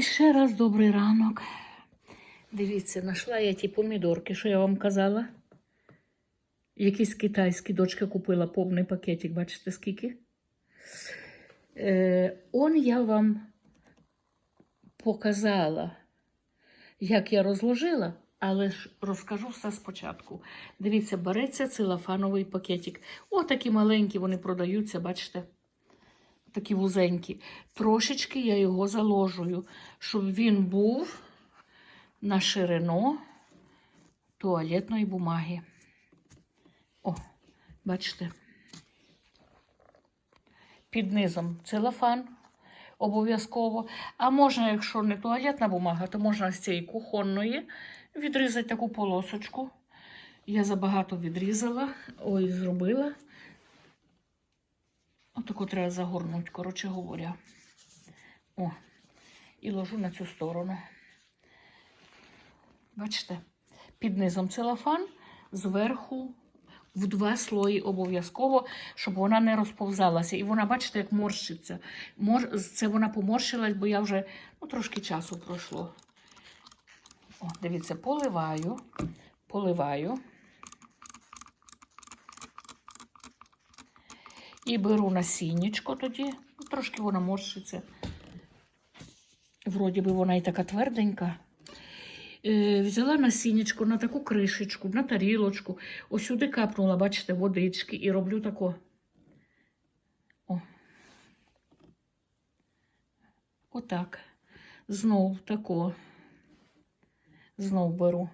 І ще раз добрий ранок. Дивіться, знайшла я ті помідорки, що я вам казала. Якісь китайські дочка купила повний пакетик, бачите скільки? Е, он я вам показала, як я розложила, але ж розкажу все спочатку. Дивіться, береться целофановий пакетик. О, такі маленькі вони продаються, бачите? Такі вузенькі. Трошечки я його заложую, щоб він був на ширину туалетної бумаги. О, бачите. Під низом целофан обов'язково. А можна, якщо не туалетна бумага, то можна з цієї кухонної відрізати таку полосочку. Я забагато відрізала, ой, зробила. Отаку треба загорнути, коротше говоря. О, і ложу на цю сторону. Бачите, під низом целофан, зверху в два слої обов'язково, щоб вона не розповзалася. І вона, бачите, як морщиться. Мор... Це вона поморщилась, бо я вже ну, трошки часу пройшло. О, дивіться, поливаю, поливаю. І беру насіннячко тоді, ну, трошки вона морщиться. Вроді би вона і така тверденька. Е, взяла насіннячко на таку кришечку, на тарілочку. Ось сюди капнула, бачите, водички і роблю тако. О. Отак. Знов тако. Знов беру.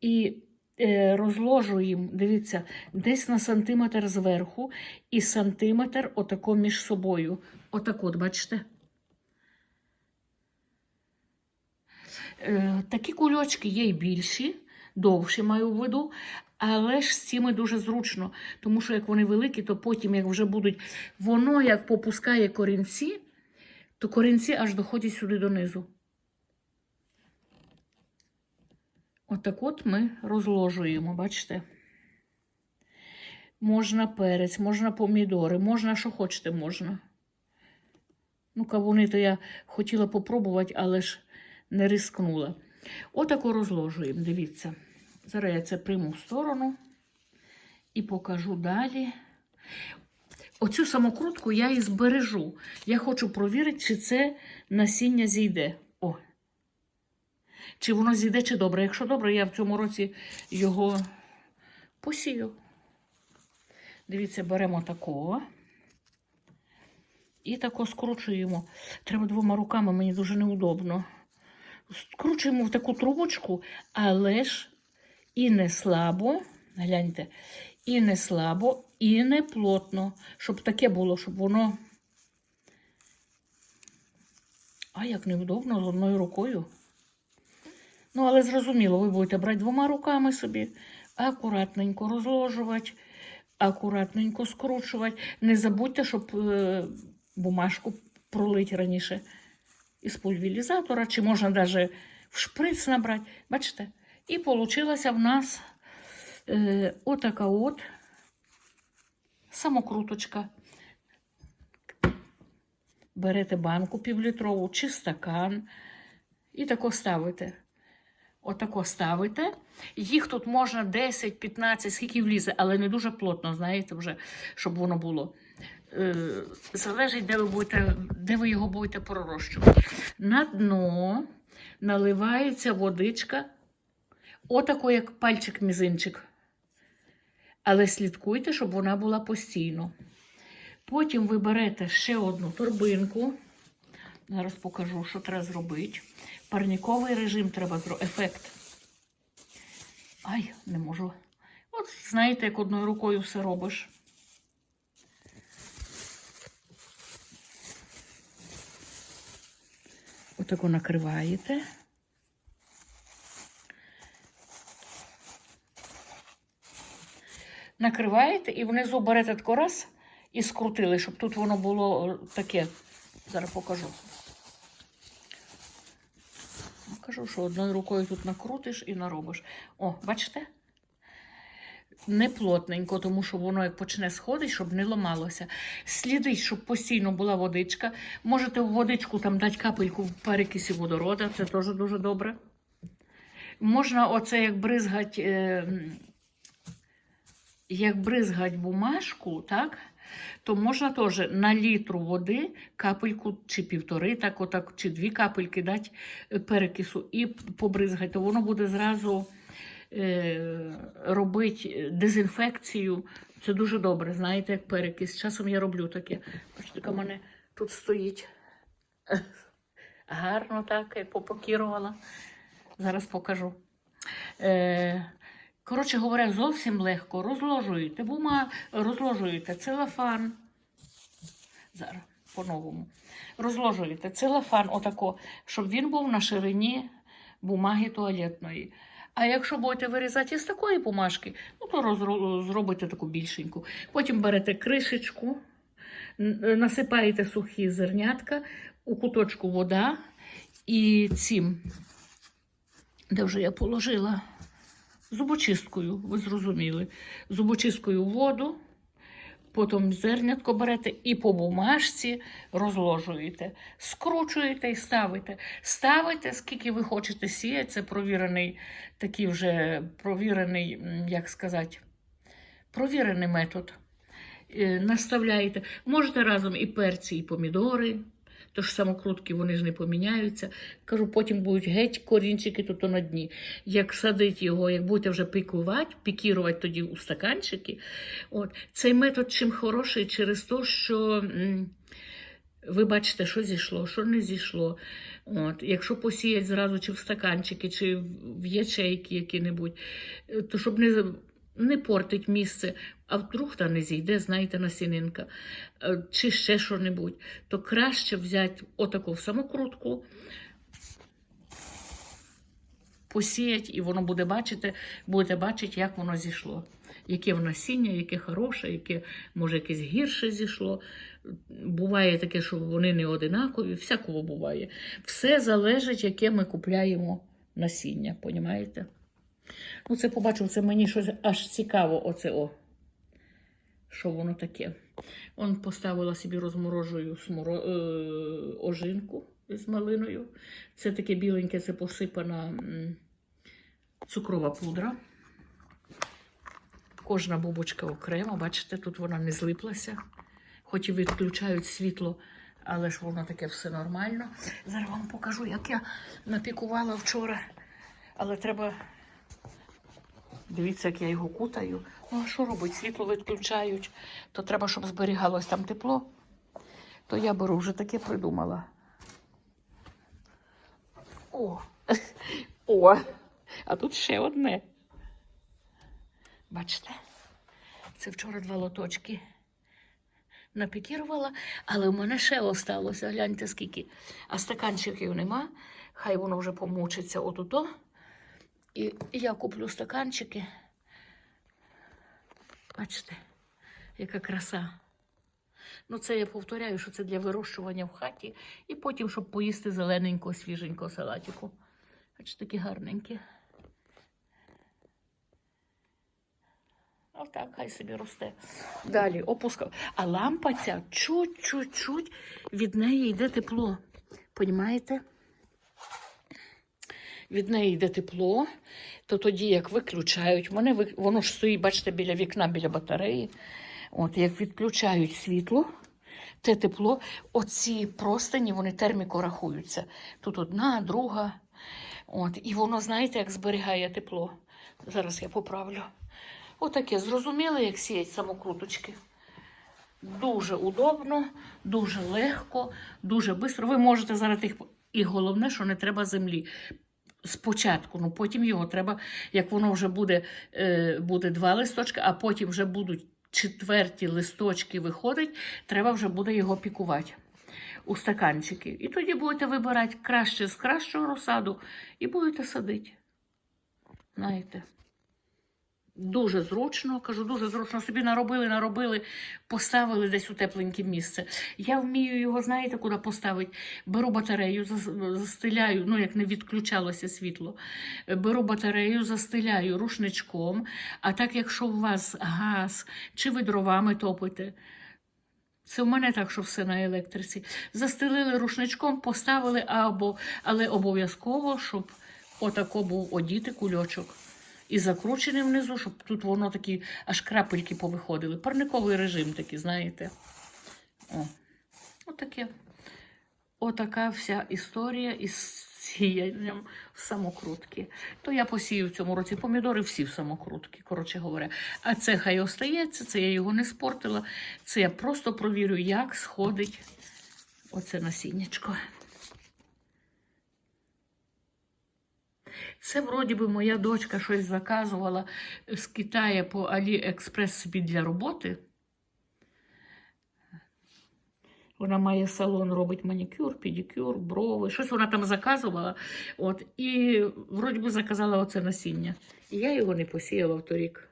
І е, розложу їм, дивіться, десь на сантиметр зверху і сантиметр отако між собою. Отак от, бачите? Е, такі кульочки є й більші, довші маю в виду, але ж з цими дуже зручно, тому що як вони великі, то потім, як вже будуть, воно як попускає корінці, то корінці аж доходять сюди донизу. Отак от ми розложуємо, бачите? Можна перець, можна помідори, можна, що хочете, можна. Ну, кавуни то я хотіла попробувати, але ж не рискнула. Отако розложуємо, дивіться. Зараз я це прийму в сторону і покажу далі. Оцю самокрутку я і збережу. Я хочу провірити, чи це насіння зійде. О. Чи воно зійде, чи добре. Якщо добре, я в цьому році його посію. Дивіться, беремо такого. І тако скручуємо. Треба двома руками, мені дуже неудобно. Скручуємо в таку трубочку, але ж і не слабо, гляньте, і не слабо, і не плотно, щоб таке було, щоб воно. А як невдобно з одною рукою. Ну, але зрозуміло, ви будете брати двома руками собі, акуратненько розложувати, акуратненько скручувати. Не забудьте, щоб е, бумажку пролити раніше із пульверізатора, чи можна навіть в шприц набрати. Бачите? І вийшла в нас е, отака от самокруточка. Берете банку півлітрову чи стакан і тако ставите. Отако ставите. Їх тут можна 10-15, скільки влізе, але не дуже плотно, знаєте, вже, щоб воно було. Е, залежить, де ви, будете, де ви його будете пророщувати. На дно наливається водичка, отако, як пальчик-мізинчик. Але слідкуйте, щоб вона була постійно. Потім ви берете ще одну торбинку. Зараз покажу, що треба зробити. Парніковий режим треба зробити. Ефект. Ай, не можу. От знаєте, як одною рукою все робиш. Отако накриваєте. Накриваєте і внизу берете тако раз і скрутили, щоб тут воно було таке. Зараз покажу. Кажу, що одною рукою тут накрутиш і наробиш. О, бачите? не плотненько, тому що воно як почне сходити, щоб не ламалося. Слідить, щоб постійно була водичка. Можете в водичку там дати капельку в перекисі водорода, це теж дуже добре. Можна оце як бризгать, е, як бризгать бумажку, так? То можна теж на літру води капельку чи півтори, так, отак, чи дві капельки дати перекису і побризгати, воно буде зразу е, робити дезінфекцію. Це дуже добре, знаєте, як перекис. Часом я роблю таке. Бачите, в мене тут стоїть. Гарно так, як попокірувала. Зараз покажу. Е, коротше говоря, зовсім легко розложуєте бума, розложуєте целофан. Зараз по-новому. Розложуєте целофан отако, щоб він був на ширині бумаги туалетної. А якщо будете вирізати із такої бумажки, ну то зробите таку більшеньку. Потім берете кришечку, насипаєте сухі зернятка, у куточку вода і цим, де вже я положила, зубочисткою, ви зрозуміли, зубочисткою воду, потім зернятко берете і по бумажці розложуєте, скручуєте і ставите. Ставите, скільки ви хочете сіяти, це провірений, такий вже провірений, як сказати, провірений метод. Е, Наставляєте. Можете разом і перці, і помідори. Тож самокрутки вони ж не поміняються. Кажу, потім будуть геть корінчики тут на дні. Як садить його, як будете вже пікувати, пікірувати тоді у стаканчики. От. Цей метод чим хороший через те, що ви бачите, що зійшло, що не зійшло. От. Якщо посіять зразу чи в стаканчики, чи в ячейки які-небудь, е, то щоб не, не портить місце, а вдруг та не зійде, знаєте, насінинка, е, чи ще що-небудь, то краще взяти отаку самокрутку, посіять, і воно буде бачити, будете бачити, як воно зійшло. Яке воно насіння, яке хороше, яке, може, якесь гірше зійшло. Буває таке, що вони не одинакові, всякого буває. Все залежить, яке ми купляємо насіння, понімаєте? Ну, це побачив, це мені щось аж цікаво, оце о. Що воно таке? Он поставила собі розморожую сморо... е... ожинку з малиною. Це таке біленьке, це посипана цукрова пудра. Кожна бубочка окремо, бачите, тут вона не злиплася. Хоч і відключають світло, але ж воно таке все нормально. Зараз вам покажу, як я напікувала вчора. Але треба. Дивіться, як я його кутаю. Ну, а що робить? Світло відключають, то треба, щоб зберігалось там тепло. То я беру вже таке придумала. О! О! А тут ще одне. Бачите? Це вчора два лоточки напікірувала, але в мене ще осталося. Гляньте скільки. А стаканчиків нема. Хай воно вже помучиться отуто. І я куплю стаканчики. Бачите, яка краса. Ну, це я повторяю, що це для вирощування в хаті, і потім, щоб поїсти зелененького, свіженького салатику. Бачите, такі гарненькі. Отак, хай собі росте. Далі опускав. А лампа ця чуть-чуть-чуть від неї йде тепло. Понімаєте? Від неї йде тепло, то тоді, як виключають, вони, воно ж стоїть, бачите, біля вікна, біля батареї. От, як відключають світло, те тепло, оці простині, вони терміко рахуються. Тут одна, друга. От, і воно, знаєте, як зберігає тепло. Зараз я поправлю. Отаке, зрозуміли, як сіять самокруточки. Дуже удобно, дуже легко, дуже швидко. Ви можете зараз їх. І головне, що не треба землі. Спочатку, ну потім його треба, як воно вже буде, е, буде два листочки, а потім вже будуть четверті листочки виходить, треба вже буде його пікувати у стаканчики. І тоді будете вибирати краще з кращого розсаду і будете садити. Знаєте. Дуже зручно, кажу, дуже зручно. Собі наробили, наробили, поставили десь у тепленьке місце. Я вмію його, знаєте, куди поставити? Беру батарею, зас- застеляю, ну як не відключалося світло. Беру батарею, застеляю рушничком. А так, якщо у вас газ чи ви дровами топите, це в мене так, що все на електриці. Застелили рушничком, поставили або, але обов'язково, щоб отако був одіти кульочок. І закручений внизу, щоб тут воно такі аж крапельки повиходили. Парниковий режим такий, знаєте. О, отаке. Отака вся історія із сіянням в самокрутки. То я посію в цьому році помідори всі в самокрутки, коротше говоря. А це хай остається, це я його не спортила. Це я просто провірю, як сходить оце насіннячко. Це вроді би моя дочка щось заказувала з Китаю по Аліекспрес собі для роботи. Вона має салон, робить манікюр, педикюр, брови. Щось вона там заказувала. От, і вроді би заказала оце насіння. І я його не посіяла в торік.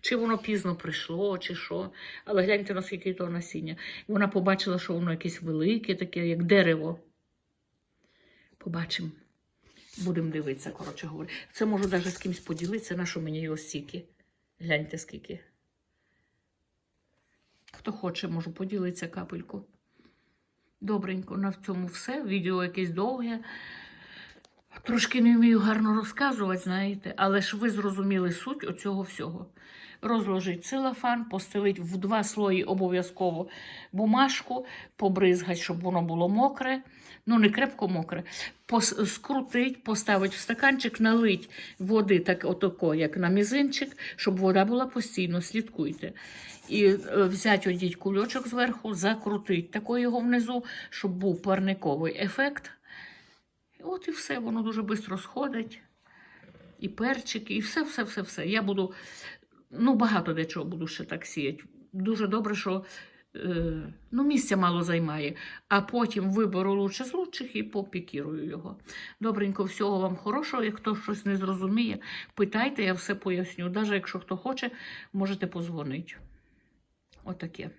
Чи воно пізно прийшло, чи що. Але гляньте, наскільки того насіння. Вона побачила, що воно якесь велике, таке, як дерево. Побачимо. Будемо дивитися, коротше говорю. Це можу навіть з кимось поділитися, на що мені його стільки. Гляньте скільки. Хто хоче, можу поділитися капельку. Добренько, на цьому все. Відео якесь довге. Трошки не вмію гарно розказувати, знаєте, але ж ви зрозуміли суть оцього всього. Розложить целофан, постелить в два слої обов'язково бумажку, побризгать, щоб воно було мокре, ну не крепко мокре, пос- скрутить, поставить в стаканчик, налить води, так отако, як на мізинчик, щоб вода була постійно, слідкуйте. І е, взяти одіть кульочок зверху, закрутить тако його внизу, щоб був парниковий ефект. От і все, воно дуже швидко сходить. І перчики, і все, все, все, все. Я буду, ну, багато дечого буду ще так сіяти. Дуже добре, що е, ну, місця мало займає, а потім виберу лучше з лучших і попікірую його. Добренько, всього вам хорошого. Як хто щось не зрозуміє, питайте, я все поясню. Навіть якщо хто хоче, можете позвонити. Отаке.